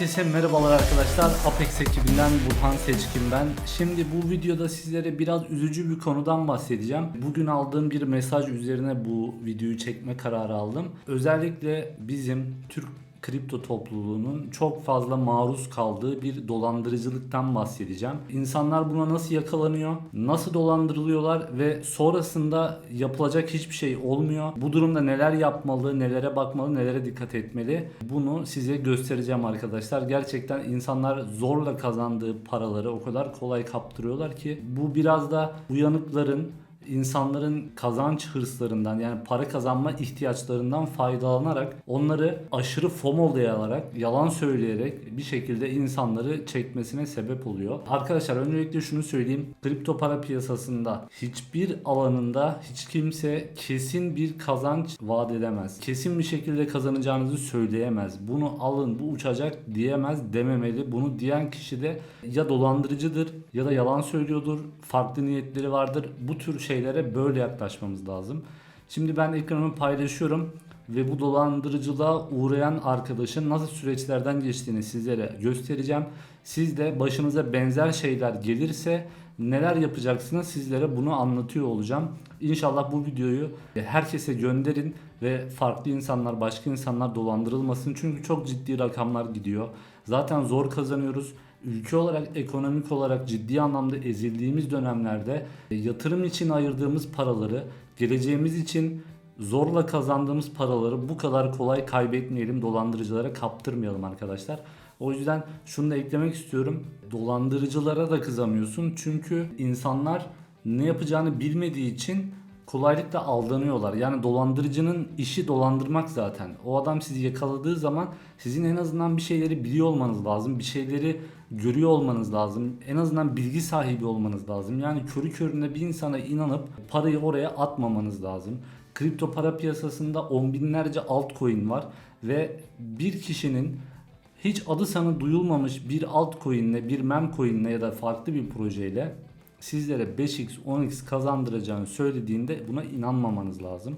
Herkese merhabalar arkadaşlar. Apex ekibinden Burhan Seçkin ben. Şimdi bu videoda sizlere biraz üzücü bir konudan bahsedeceğim. Bugün aldığım bir mesaj üzerine bu videoyu çekme kararı aldım. Özellikle bizim Türk kripto topluluğunun çok fazla maruz kaldığı bir dolandırıcılıktan bahsedeceğim. İnsanlar buna nasıl yakalanıyor, nasıl dolandırılıyorlar ve sonrasında yapılacak hiçbir şey olmuyor. Bu durumda neler yapmalı, nelere bakmalı, nelere dikkat etmeli bunu size göstereceğim arkadaşlar. Gerçekten insanlar zorla kazandığı paraları o kadar kolay kaptırıyorlar ki bu biraz da uyanıkların insanların kazanç hırslarından yani para kazanma ihtiyaçlarından faydalanarak onları aşırı FOMO'layarak yalan söyleyerek bir şekilde insanları çekmesine sebep oluyor. Arkadaşlar öncelikle şunu söyleyeyim. Kripto para piyasasında hiçbir alanında hiç kimse kesin bir kazanç vaat edemez. Kesin bir şekilde kazanacağınızı söyleyemez. Bunu alın bu uçacak diyemez dememeli. Bunu diyen kişi de ya dolandırıcıdır ya da yalan söylüyordur. Farklı niyetleri vardır. Bu tür şeylere böyle yaklaşmamız lazım. Şimdi ben ekranımı paylaşıyorum ve bu dolandırıcılığa uğrayan arkadaşın nasıl süreçlerden geçtiğini sizlere göstereceğim. Siz de başınıza benzer şeyler gelirse neler yapacaksınız sizlere bunu anlatıyor olacağım. İnşallah bu videoyu herkese gönderin ve farklı insanlar, başka insanlar dolandırılmasın. Çünkü çok ciddi rakamlar gidiyor. Zaten zor kazanıyoruz ülke olarak ekonomik olarak ciddi anlamda ezildiğimiz dönemlerde e, yatırım için ayırdığımız paraları geleceğimiz için zorla kazandığımız paraları bu kadar kolay kaybetmeyelim, dolandırıcılara kaptırmayalım arkadaşlar. O yüzden şunu da eklemek istiyorum. Dolandırıcılara da kızamıyorsun. Çünkü insanlar ne yapacağını bilmediği için kolaylıkla aldanıyorlar. Yani dolandırıcının işi dolandırmak zaten. O adam sizi yakaladığı zaman sizin en azından bir şeyleri biliyor olmanız lazım. Bir şeyleri görüyor olmanız lazım. En azından bilgi sahibi olmanız lazım. Yani körü körüne bir insana inanıp parayı oraya atmamanız lazım. Kripto para piyasasında on binlerce altcoin var ve bir kişinin hiç adı sanı duyulmamış bir altcoin'le, bir memcoin'le ya da farklı bir projeyle sizlere 5x, 10x kazandıracağını söylediğinde buna inanmamanız lazım.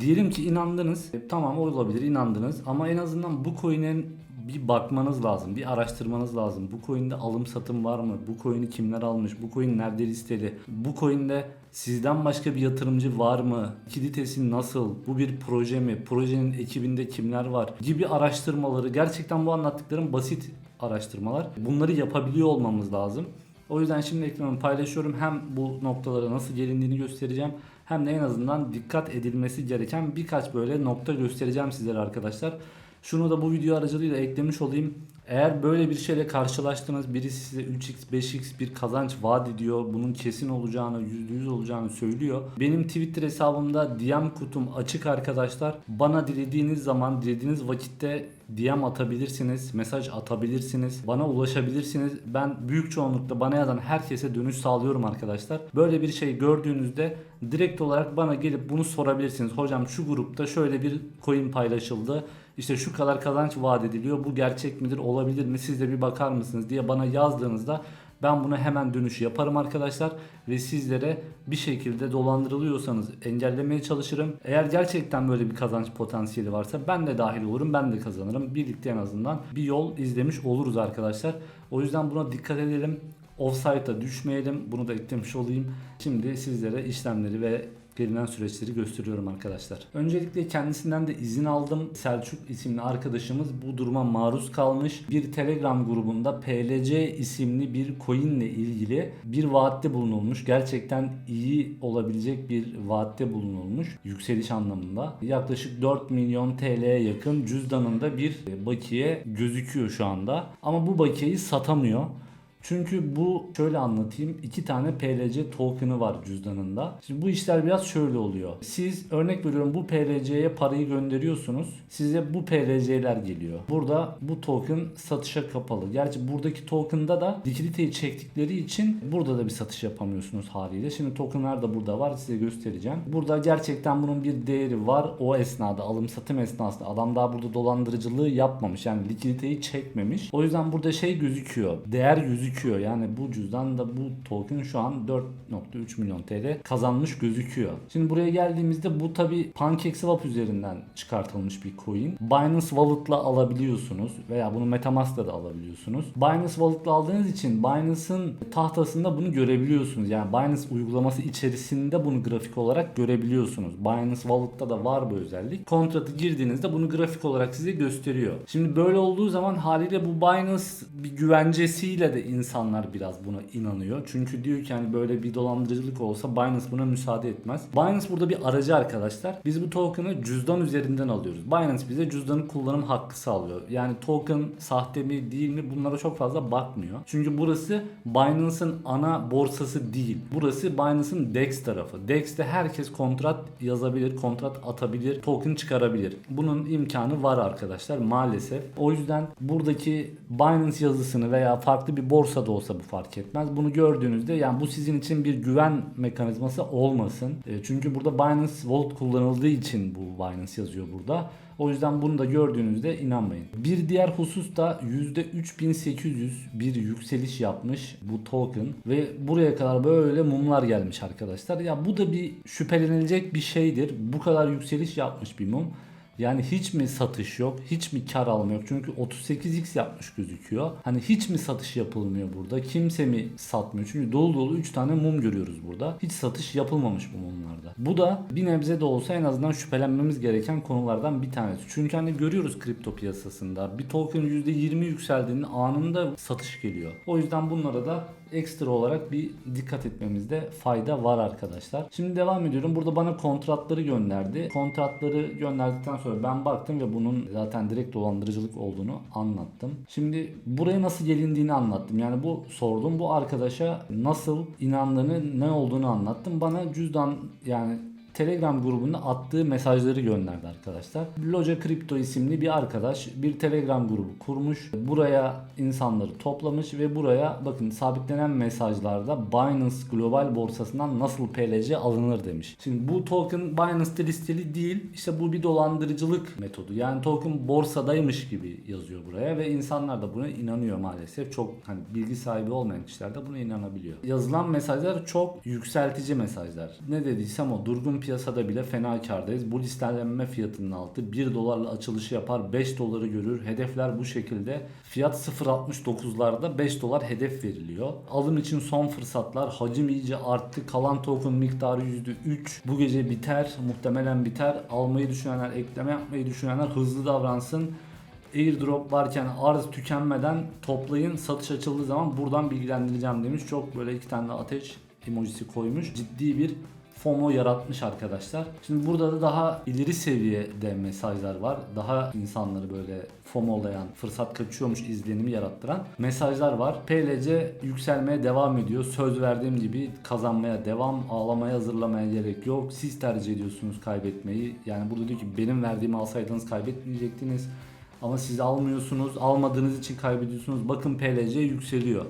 Diyelim ki inandınız. E, tamam olabilir inandınız ama en azından bu coin'in bir bakmanız lazım. Bir araştırmanız lazım. Bu coin'de alım satım var mı? Bu coin'i kimler almış? Bu coin nerede listeli? Bu coin'de sizden başka bir yatırımcı var mı? Likiditesi nasıl? Bu bir proje mi? Projenin ekibinde kimler var? Gibi araştırmaları gerçekten bu anlattıklarım basit araştırmalar. Bunları yapabiliyor olmamız lazım. O yüzden şimdi ekranımı paylaşıyorum. Hem bu noktalara nasıl gelindiğini göstereceğim. Hem de en azından dikkat edilmesi gereken birkaç böyle nokta göstereceğim sizlere arkadaşlar. Şunu da bu video aracılığıyla eklemiş olayım. Eğer böyle bir şeyle karşılaştınız, birisi size 3x, 5x bir kazanç vaat ediyor, bunun kesin olacağını, %100 olacağını söylüyor. Benim Twitter hesabımda DM kutum açık arkadaşlar. Bana dilediğiniz zaman, dilediğiniz vakitte DM atabilirsiniz, mesaj atabilirsiniz, bana ulaşabilirsiniz. Ben büyük çoğunlukla bana yazan herkese dönüş sağlıyorum arkadaşlar. Böyle bir şey gördüğünüzde direkt olarak bana gelip bunu sorabilirsiniz. Hocam şu grupta şöyle bir coin paylaşıldı. İşte şu kadar kazanç vaat ediliyor. Bu gerçek midir? Olabilir mi? Siz de bir bakar mısınız diye bana yazdığınızda ben buna hemen dönüş yaparım arkadaşlar ve sizlere bir şekilde dolandırılıyorsanız engellemeye çalışırım. Eğer gerçekten böyle bir kazanç potansiyeli varsa ben de dahil olurum, ben de kazanırım. Birlikte en azından bir yol izlemiş oluruz arkadaşlar. O yüzden buna dikkat edelim. Offside'a düşmeyelim. Bunu da eklemiş olayım. Şimdi sizlere işlemleri ve gelinen süreçleri gösteriyorum arkadaşlar. Öncelikle kendisinden de izin aldım. Selçuk isimli arkadaşımız bu duruma maruz kalmış. Bir Telegram grubunda PLC isimli bir coin ile ilgili bir vaatte bulunulmuş. Gerçekten iyi olabilecek bir vaatte bulunulmuş. Yükseliş anlamında. Yaklaşık 4 milyon TL'ye yakın cüzdanında bir bakiye gözüküyor şu anda. Ama bu bakiyeyi satamıyor. Çünkü bu şöyle anlatayım. iki tane PLC token'ı var cüzdanında. Şimdi bu işler biraz şöyle oluyor. Siz örnek veriyorum bu PLC'ye parayı gönderiyorsunuz. Size bu PLC'ler geliyor. Burada bu token satışa kapalı. Gerçi buradaki token'da da likiditeyi çektikleri için burada da bir satış yapamıyorsunuz haliyle. Şimdi token'lar da burada var. Size göstereceğim. Burada gerçekten bunun bir değeri var. O esnada alım satım esnasında adam daha burada dolandırıcılığı yapmamış. Yani likiditeyi çekmemiş. O yüzden burada şey gözüküyor. Değer gözüküyor gözüküyor. Yani bu cüzdan da bu token şu an 4.3 milyon TL kazanmış gözüküyor. Şimdi buraya geldiğimizde bu tabi PancakeSwap üzerinden çıkartılmış bir coin. Binance Wallet'la alabiliyorsunuz veya bunu Metamask'la da alabiliyorsunuz. Binance Wallet'la aldığınız için Binance'ın tahtasında bunu görebiliyorsunuz. Yani Binance uygulaması içerisinde bunu grafik olarak görebiliyorsunuz. Binance Wallet'ta da var bu özellik. Kontratı girdiğinizde bunu grafik olarak size gösteriyor. Şimdi böyle olduğu zaman haliyle bu Binance bir güvencesiyle de insanlar biraz buna inanıyor. Çünkü diyor ki hani böyle bir dolandırıcılık olsa Binance buna müsaade etmez. Binance burada bir aracı arkadaşlar. Biz bu token'ı cüzdan üzerinden alıyoruz. Binance bize cüzdanı kullanım hakkı sağlıyor. Yani token sahte mi değil mi bunlara çok fazla bakmıyor. Çünkü burası Binance'ın ana borsası değil. Burası Binance'ın DEX tarafı. DEX'te herkes kontrat yazabilir, kontrat atabilir, token çıkarabilir. Bunun imkanı var arkadaşlar maalesef. O yüzden buradaki Binance yazısını veya farklı bir borsada olsa bu fark etmez. Bunu gördüğünüzde yani bu sizin için bir güven mekanizması olmasın. E, Çünkü burada Binance Wallet kullanıldığı için bu Binance yazıyor burada. O yüzden bunu da gördüğünüzde inanmayın. Bir diğer husus da %3800 bir yükseliş yapmış bu token ve buraya kadar böyle mumlar gelmiş arkadaşlar. Ya bu da bir şüphelenilecek bir şeydir. Bu kadar yükseliş yapmış bir mum. Yani hiç mi satış yok? Hiç mi kar alma yok? Çünkü 38x yapmış gözüküyor. Hani hiç mi satış yapılmıyor burada? Kimse mi satmıyor? Çünkü dolu dolu 3 tane mum görüyoruz burada. Hiç satış yapılmamış bu mumlarda. Bu da bir nebze de olsa en azından şüphelenmemiz gereken konulardan bir tanesi. Çünkü hani görüyoruz kripto piyasasında bir token %20 yükseldiğinde anında satış geliyor. O yüzden bunlara da ekstra olarak bir dikkat etmemizde fayda var arkadaşlar. Şimdi devam ediyorum. Burada bana kontratları gönderdi. Kontratları gönderdikten sonra ben baktım ve bunun zaten direkt dolandırıcılık olduğunu anlattım. Şimdi buraya nasıl gelindiğini anlattım. Yani bu sordum. Bu arkadaşa nasıl inandığını, ne olduğunu anlattım. Bana cüzdan yani Telegram grubunda attığı mesajları gönderdi arkadaşlar. Loja Crypto isimli bir arkadaş bir Telegram grubu kurmuş. Buraya insanları toplamış ve buraya bakın sabitlenen mesajlarda Binance Global borsasından nasıl PLC alınır demiş. Şimdi bu token Binance'te listeli değil. İşte bu bir dolandırıcılık metodu. Yani token borsadaymış gibi yazıyor buraya ve insanlar da buna inanıyor maalesef. Çok hani bilgi sahibi olmayan kişiler de buna inanabiliyor. Yazılan mesajlar çok yükseltici mesajlar. Ne dediysem o durgun piyasada bile fena kardayız. Bu listelenme fiyatının altı 1 dolarla açılışı yapar 5 doları görür. Hedefler bu şekilde. Fiyat 0.69'larda 5 dolar hedef veriliyor. Alım için son fırsatlar. Hacim iyice arttı. Kalan token miktarı %3. Bu gece biter. Muhtemelen biter. Almayı düşünenler, ekleme yapmayı düşünenler hızlı davransın. Airdrop varken arz tükenmeden toplayın. Satış açıldığı zaman buradan bilgilendireceğim demiş. Çok böyle iki tane ateş emojisi koymuş. Ciddi bir FOMO yaratmış arkadaşlar. Şimdi burada da daha ileri seviyede mesajlar var. Daha insanları böyle FOMO'layan, fırsat kaçıyormuş izlenimi yarattıran mesajlar var. PLC yükselmeye devam ediyor. Söz verdiğim gibi kazanmaya devam, ağlamaya hazırlamaya gerek yok. Siz tercih ediyorsunuz kaybetmeyi. Yani burada diyor ki benim verdiğimi alsaydınız kaybetmeyecektiniz. Ama siz almıyorsunuz. Almadığınız için kaybediyorsunuz. Bakın PLC yükseliyor.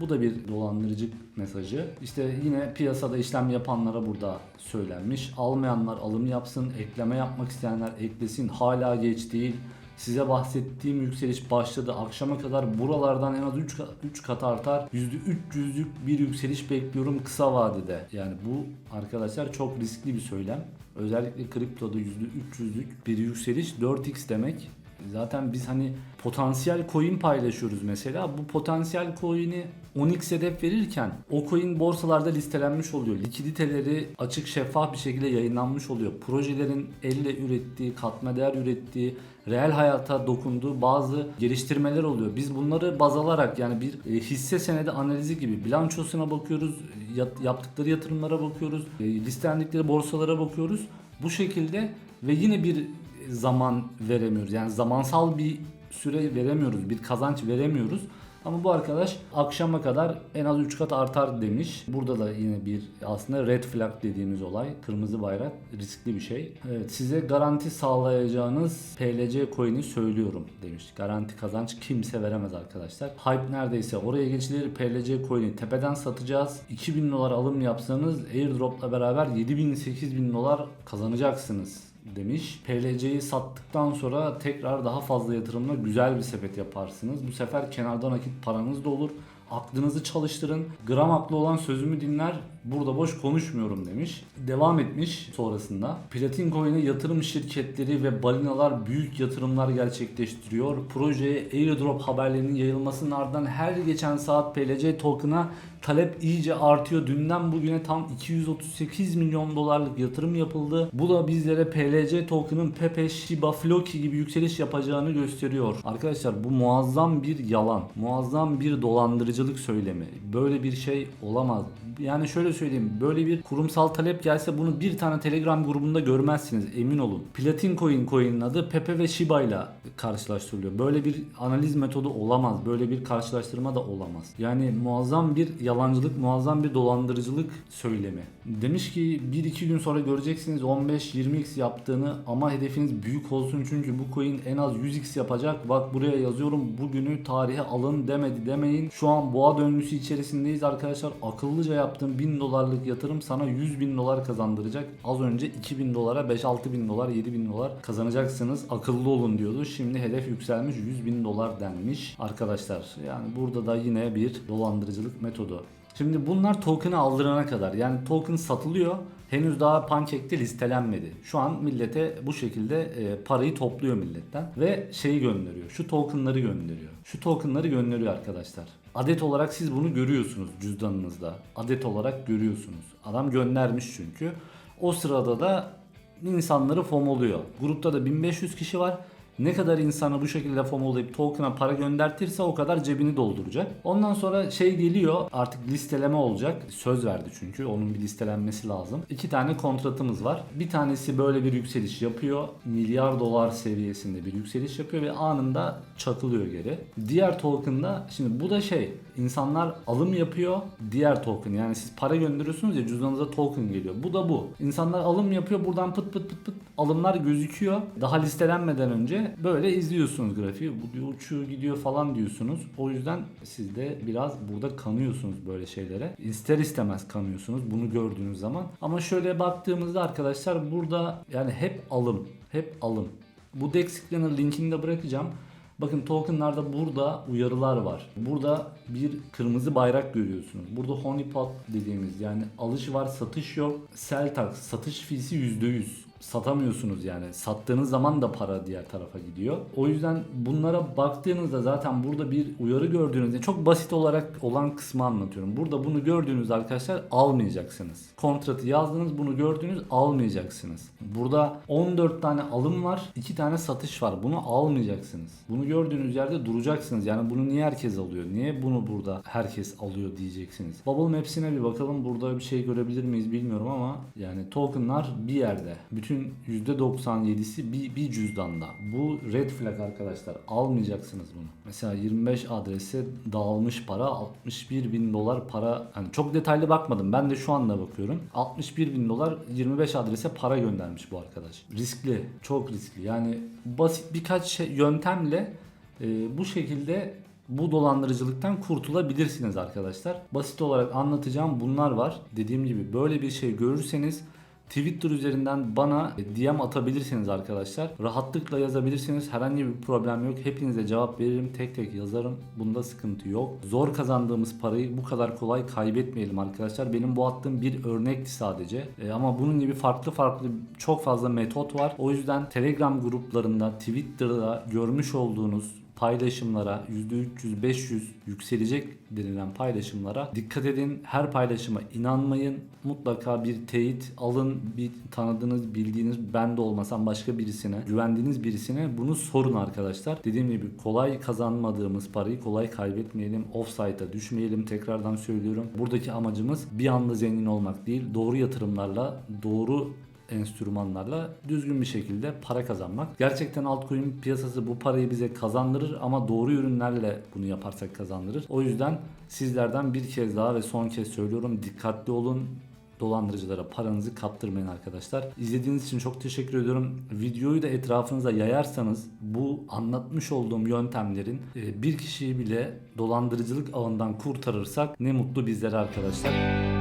Bu da bir dolandırıcı mesajı. İşte yine piyasada işlem yapanlara burada söylenmiş. Almayanlar alım yapsın, ekleme yapmak isteyenler eklesin. Hala geç değil. Size bahsettiğim yükseliş başladı. Akşama kadar buralardan en az 3 kat, 3 kat artar. %300'lük bir yükseliş bekliyorum kısa vadede. Yani bu arkadaşlar çok riskli bir söylem. Özellikle kriptoda %300'lük bir yükseliş 4x demek. Zaten biz hani potansiyel coin paylaşıyoruz mesela. Bu potansiyel coin'i 10x hedef verirken o coin borsalarda listelenmiş oluyor. Likiditeleri açık şeffaf bir şekilde yayınlanmış oluyor. Projelerin elle ürettiği, katma değer ürettiği, reel hayata dokunduğu bazı geliştirmeler oluyor. Biz bunları baz alarak yani bir e, hisse senedi analizi gibi bilançosuna bakıyoruz, yat- yaptıkları yatırımlara bakıyoruz, e, listelendikleri borsalara bakıyoruz. Bu şekilde ve yine bir zaman veremiyoruz. Yani zamansal bir süre veremiyoruz, bir kazanç veremiyoruz. Ama bu arkadaş akşama kadar en az 3 kat artar demiş. Burada da yine bir aslında red flag dediğimiz olay. Kırmızı bayrak riskli bir şey. Evet size garanti sağlayacağınız PLC coin'i söylüyorum demiş. Garanti kazanç kimse veremez arkadaşlar. Hype neredeyse oraya geçilir. PLC coin'i tepeden satacağız. 2000 dolar alım yapsanız airdropla beraber 7000-8000 dolar kazanacaksınız demiş. PLC'yi sattıktan sonra tekrar daha fazla yatırımla güzel bir sepet yaparsınız. Bu sefer kenarda nakit paranız da olur. Aklınızı çalıştırın. Gram haklı olan sözümü dinler. Burada boş konuşmuyorum demiş. Devam etmiş sonrasında. Platin Coin'e yatırım şirketleri ve balinalar büyük yatırımlar gerçekleştiriyor. Projeye airdrop haberlerinin yayılmasının ardından her geçen saat PLC token'a talep iyice artıyor. Dünden bugüne tam 238 milyon dolarlık yatırım yapıldı. Bu da bizlere PLC token'ın Pepe, Shiba, Floki gibi yükseliş yapacağını gösteriyor. Arkadaşlar bu muazzam bir yalan. Muazzam bir dolandırıcılık söylemi. Böyle bir şey olamaz. Yani şöyle söyleyeyim. Böyle bir kurumsal talep gelse bunu bir tane Telegram grubunda görmezsiniz. Emin olun. Platin Coin coin'in adı Pepe ve Shiba ile karşılaştırılıyor. Böyle bir analiz metodu olamaz. Böyle bir karşılaştırma da olamaz. Yani muazzam bir yalancılık, muazzam bir dolandırıcılık söylemi. Demiş ki 1-2 gün sonra göreceksiniz 15-20x yaptığını ama hedefiniz büyük olsun çünkü bu coin en az 100x yapacak. Bak buraya yazıyorum bugünü tarihe alın demedi demeyin. Şu an boğa döngüsü içerisindeyiz arkadaşlar. Akıllıca yaptığım 1000 dolarlık yatırım sana 100 bin dolar kazandıracak. Az önce 2000 dolara 5-6 bin dolar 7 bin dolar kazanacaksınız. Akıllı olun diyordu. Şimdi hedef yükselmiş 100 bin dolar denmiş arkadaşlar. Yani burada da yine bir dolandırıcılık metodu. Şimdi bunlar token'ı aldırana kadar yani token satılıyor. Henüz daha Pancake'de listelenmedi. Şu an millete bu şekilde e, parayı topluyor milletten ve şeyi gönderiyor. Şu token'ları gönderiyor. Şu token'ları gönderiyor arkadaşlar. Adet olarak siz bunu görüyorsunuz cüzdanınızda. Adet olarak görüyorsunuz. Adam göndermiş çünkü. O sırada da insanları FOMO'luyor. Grupta da 1500 kişi var. Ne kadar insanı bu şekilde FOMO'layıp token'a para göndertirse o kadar cebini dolduracak. Ondan sonra şey geliyor artık listeleme olacak. Söz verdi çünkü onun bir listelenmesi lazım. İki tane kontratımız var. Bir tanesi böyle bir yükseliş yapıyor. Milyar dolar seviyesinde bir yükseliş yapıyor ve anında çakılıyor geri. Diğer token'da şimdi bu da şey insanlar alım yapıyor. Diğer token yani siz para gönderiyorsunuz ya cüzdanınıza token geliyor. Bu da bu. İnsanlar alım yapıyor buradan pıt pıt pıt pıt alımlar gözüküyor. Daha listelenmeden önce böyle izliyorsunuz grafiği. Bu uçuyor gidiyor falan diyorsunuz. O yüzden siz de biraz burada kanıyorsunuz böyle şeylere. İster istemez kanıyorsunuz bunu gördüğünüz zaman. Ama şöyle baktığımızda arkadaşlar burada yani hep alım. Hep alım. Bu Dex linkini de bırakacağım. Bakın tokenlarda burada uyarılar var. Burada bir kırmızı bayrak görüyorsunuz. Burada honeypot dediğimiz yani alış var satış yok. Sell tax satış fisi %100 satamıyorsunuz yani. Sattığınız zaman da para diğer tarafa gidiyor. O yüzden bunlara baktığınızda zaten burada bir uyarı gördüğünüzde çok basit olarak olan kısmı anlatıyorum. Burada bunu gördüğünüz arkadaşlar almayacaksınız. Kontratı yazdınız bunu gördüğünüz almayacaksınız. Burada 14 tane alım var, 2 tane satış var. Bunu almayacaksınız. Bunu gördüğünüz yerde duracaksınız. Yani bunu niye herkes alıyor? Niye bunu burada herkes alıyor diyeceksiniz. Bubble Maps'ine bir bakalım. Burada bir şey görebilir miyiz bilmiyorum ama yani tokenlar bir yerde. Bütün %97'si bir, bir cüzdanda. Bu red flag arkadaşlar. Almayacaksınız bunu. Mesela 25 adrese dağılmış para 61 bin dolar para. Hani çok detaylı bakmadım. Ben de şu anda bakıyorum. 61 bin dolar 25 adrese para göndermiş bu arkadaş. Riskli. Çok riskli. Yani basit birkaç şey, yöntemle e, bu şekilde bu dolandırıcılıktan kurtulabilirsiniz arkadaşlar. Basit olarak anlatacağım bunlar var. Dediğim gibi böyle bir şey görürseniz Twitter üzerinden bana DM atabilirsiniz arkadaşlar. Rahatlıkla yazabilirsiniz. Herhangi bir problem yok. Hepinize cevap veririm. Tek tek yazarım. Bunda sıkıntı yok. Zor kazandığımız parayı bu kadar kolay kaybetmeyelim arkadaşlar. Benim bu attığım bir örnekti sadece. E, ama bunun gibi farklı farklı çok fazla metot var. O yüzden Telegram gruplarında, Twitter'da görmüş olduğunuz paylaşımlara %300-500 yükselecek denilen paylaşımlara dikkat edin. Her paylaşıma inanmayın. Mutlaka bir teyit alın. Bir tanıdığınız, bildiğiniz, ben de olmasam başka birisine, güvendiğiniz birisine bunu sorun arkadaşlar. Dediğim gibi kolay kazanmadığımız parayı kolay kaybetmeyelim. Offside'a düşmeyelim. Tekrardan söylüyorum. Buradaki amacımız bir anda zengin olmak değil. Doğru yatırımlarla, doğru enstrümanlarla düzgün bir şekilde para kazanmak. Gerçekten altcoin piyasası bu parayı bize kazandırır ama doğru ürünlerle bunu yaparsak kazandırır. O yüzden sizlerden bir kez daha ve son kez söylüyorum dikkatli olun dolandırıcılara paranızı kaptırmayın arkadaşlar. İzlediğiniz için çok teşekkür ediyorum. Videoyu da etrafınıza yayarsanız bu anlatmış olduğum yöntemlerin e, bir kişiyi bile dolandırıcılık ağından kurtarırsak ne mutlu bizlere arkadaşlar.